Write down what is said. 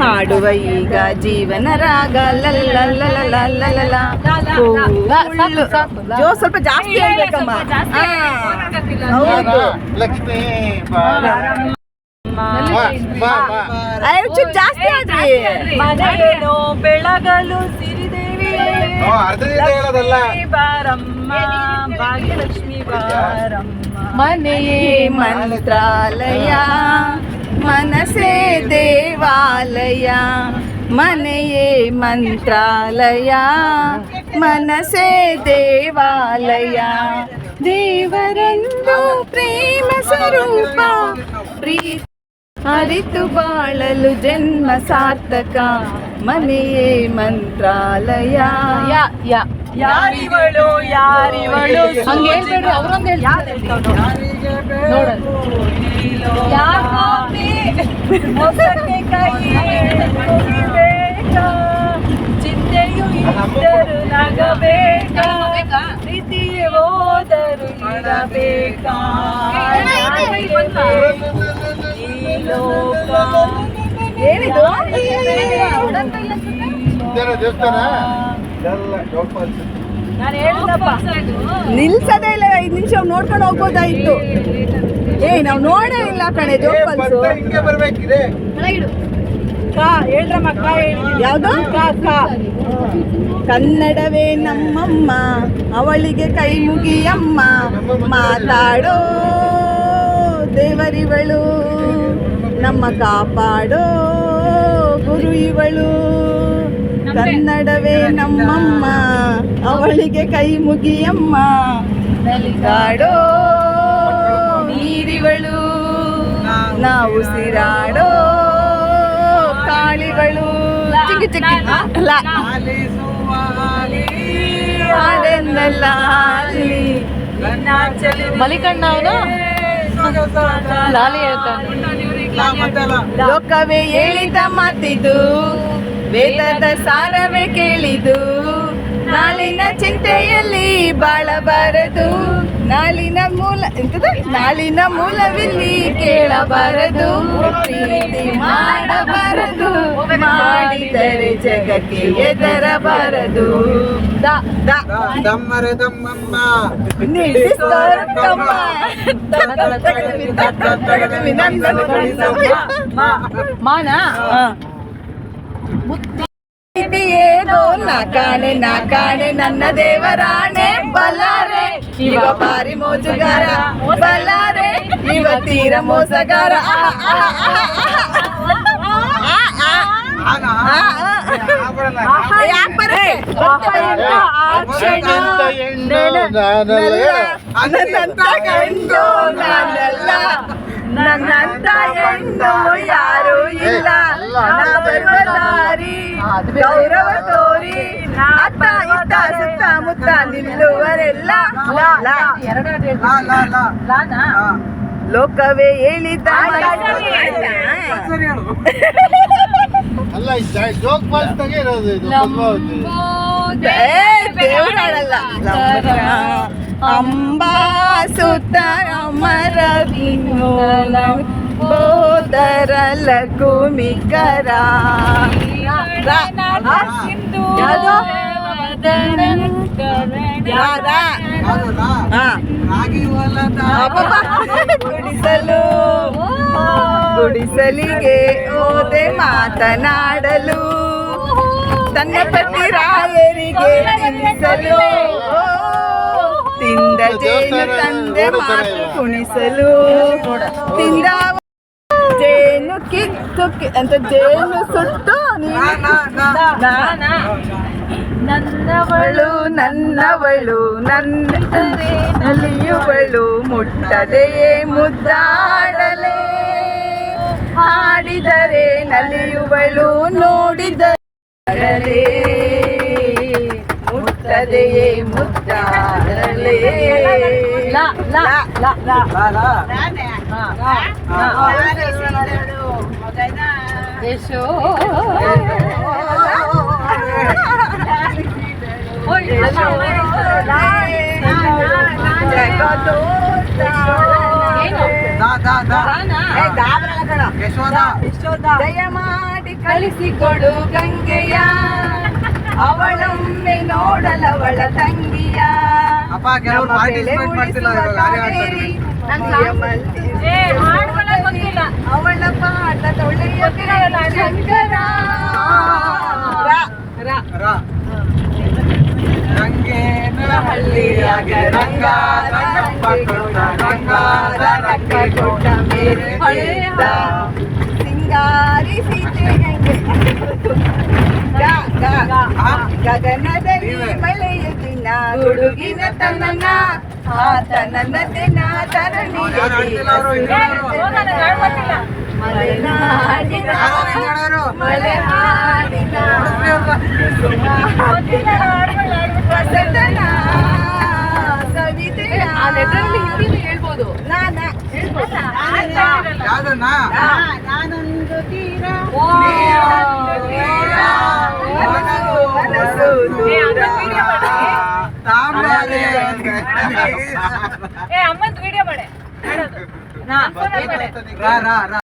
ಹಾಡುವ ಈಗ ಜೀವನ ರಾಗ. ಜೋ ಸ್ವಲ್ಪ ಜಾಸ್ತಿ ಹೇಳ್ಬೇಕಮ್ಮ. ಹೌದು. ಲಕ್ಷ್ಮೀ ಜಾಸ್ತಿ ಆದ್ರಿ. ಮನೆಯೇನೋ ಬೆಳಗಲು ಸಿರಿದೇವಿ. ಓ, ಅರ್ಧದಿಂದ ಹೇಳೋದಲ್ಲ. ಬಾರಮ್ಮ ಭಾಗ್ಯಲಕ್ಷ್ಮಿ ಬಾರಮ್ಮ. ಮನೆಯೇ ಮಂತ್ರಾಲಯ. ಮನಸೇ ದೇವಾಲಯ ಮನೆಯೇ ಮಂತ್ರಾಲಯ ಮನಸೇ ದೇವಾಲಯ ದೇವರಂದು ಪ್ರೇಮ ಸ್ವರೂಪ ಪ್ರೀತಿ ಅರಿತು ಬಾಳಲು ಜನ್ಮ ಸಾರ್ಥಕ ಮನೆಯೇ ಮಂತ್ರಾಲಯ ಯಾರಿವಳು ಯಾರಿವಳು ಹಂಗೆ ಹೇಳ್ಬೇಡ್ರಿ, ಅವ್ರೊಂದು ಹೇಳ್ತಾರೆ. ಮೊಸಕ್ಕೆ ಕೈ ಮುಗಿಬೇಕಾ? ಚಿಂತೆಯು ಇದ್ದರು ನಗಬೇಕ ಪ್ರೀತಿಯೇ ಹೋದರು ಇರಬೇಕಾ ಈ ಲೋಕ ಏನಿದು ದೇವಸ್ಥಾನ ನಿಲ್ಸದೇ ಇಲ್ಲ ಐದು ನಿಮಿಷ ನೋಡ್ಕೊಂಡು ಹೋಗ್ಬೋದಾಯ್ತು ಏ ನಾವು ನೋಡೇ ಇಲ್ಲ ಕಣೆ ಜೋಗ್ ಏ, ಫಾಲ್ಸು ಬಂದ ಹಿಂಗೆ ಬರ್ಬೇಕಿದೆ. ಕಾ ಕಾ ಯಾವ್ದು? ಕನ್ನಡವೇ ನಮ್ಮಮ್ಮ ಅವಳಿಗೆ ಕೈ ಮುಗಿಯಮ್ಮ. ಮಾತಾಡೋ ದೇವರಿವಳು ನಮ್ಮ ಕಾಪಾಡೋ ಗುರು ಇವಳು. ಕನ್ನಡವೇ ನಮ್ಮಮ್ಮ ಅವಳಿಗೆ ಕೈ ಮುಗಿಯಮ್ಮ. ನಲಿದಾಡೋ ನೀರಿವಳು ನಾವು ಸಿರಾಡೋ ಕಾಳಿಗಳು. ಚಿಕ್ಕಿ ಚಿಕ್ಕಿ ಹಾಡೆನ್ನಲ್ಲ ಅಲ್ಲಿ ಮಲಿಕಣ್ಣ ಅವನು? ಲಾಲಿ ಹೇಳ್ತಾನೆ. ಲೋಕವೇ ಹೇಳಿದ ಮಾತಿದು. ವೇದದ ಸಾರವೇ ಕೇಳಿದು ನಾಳಿನ ಚಿಂತೆಯಲ್ಲಿ ಬಾಳಬಾರದು. ನಾಳಿನ ಮೂಲ ಎಂತದ? ನಾಳಿನ ಮೂಲವಿಲ್ಲಿ ಕೇಳಬಾರದು. ಪ್ರೀತಿ ಮಾಡಬಾರದು. ಮಾಡಿದರೆ ಜಗಕ್ಕೆ ಎದರಬಾರದು ದಮ್ಮರೆ ದಮ್ಮಮ್ಮ. ಮಾನ? ಹಾ. ನಾಕಾಣೆ ನಾ ಕಾಣೆ ನನ್ನ ದೇವರಾಣೆ ಬಲ್ಲಾರೆ ಇವ ಪಾರಿ ಮೋಜುಗಾರ ಬಲ್ಲಾರೆ ಇವ ತೀರ ಮೋಸಗಾರ? ನನ್ನಂತ ಎಂದೋ ಯಾರು ಇಲ್ಲ ಗೌರವ ತೋರಿ ಅತ್ತ ಇತ್ತ ಸುತ್ತ ಮುತ್ತ ನಿಲ್ಲುವರೆಲ್ಲ. ಲೋಕವೇ ಹೇಳಿದ ಅಲ್ಲ ಈ ಜ- ಜೋಗ್ ಫಾಲ್ಸ್ದಾಗೆ ಇರೋದು ಇದು ಪದ್ಮಾವತಿ. ಏ, ದೇವ್ರಾಡಲ್ಲ ಅಂಬಾ ಸುತ್ತ ಅಮರ ಬೋದರ ಲಘುಮಿಕರ ಯಾವ್ದು? ಯಾವ್ದಾ? ಹಾ. ಅಬ್ಬಬ್ಬಾ. ಗುಡಿಸಲು ಗುಡಿಸಲಿಗೆ ಓದೆ ಮಾತನಾಡಲು. ತನ್ನ ಪತಿ ರಾಯರಿಗೆ ತಿನ್ನಿಸಲು ತಿಂದ ಜೇನು ತಂದೆ ಮಾತು ಕುಣಿಸಲು. ತಿಂದ ಜೇನು ಕಿತ್ತು ಕಿ- ಅಂತ ಜೇನು ಸುಟ್ಟು ನೀನು. ನನ್ನವಳು ನನ್ನವಳು ನನ್ನ ನಲಿಯುವಳು ಮುಟ್ಟದೆಯೇ ಮುದ್ದಾಡಲೆ. ಹಾಡಿದರೆ ನಲಿಯುವಳು ನೋಡಿದರೆ. ಮುಟ್ಟದೆಯೇ ಮುದ್ದಾಡಲೇ. ದಯ ಮಾಡಿ ಕಳಿಸಿಕೊಡು ಗಂಗೆಯ ಅವಳೊಮ್ಮೆ ನೋಡಲವಳ ತಂಗಿಯ ಅಪ್ಪ ಕೆಲವ್ರು ಬೆಳೆ ಮಾಡ್ತಿಲ್ಲ ಇವಾಗ, ಆಡ್ತಾರೆ. ಶಂಕರ ರ, ರ. ರ. ರಂಗೇನ ಹಳ್ಳಿಯಾಗ ರಂಗ ರಂಗಪ್ಪ ಕೊಟ್ಟ ರಂಗಾದ ರಂಗ ಕೊಟ್ಟ ಮೇರೆ ಹೊಳೆಯ ಸಿಂಗಾರಿ ಸೀತೆ? ಗಗನದಲ್ಲಿ. ಮಳೆಯ ಗುಡುಗಿನ ತನ್ನ ಆ ತನನ ದಿನ ತರಣಿ ಹೇಳ್ಬೋದು. ಆಡ್ತಿಲ್ಲ ಏ ಅಮ್ಮಂದ್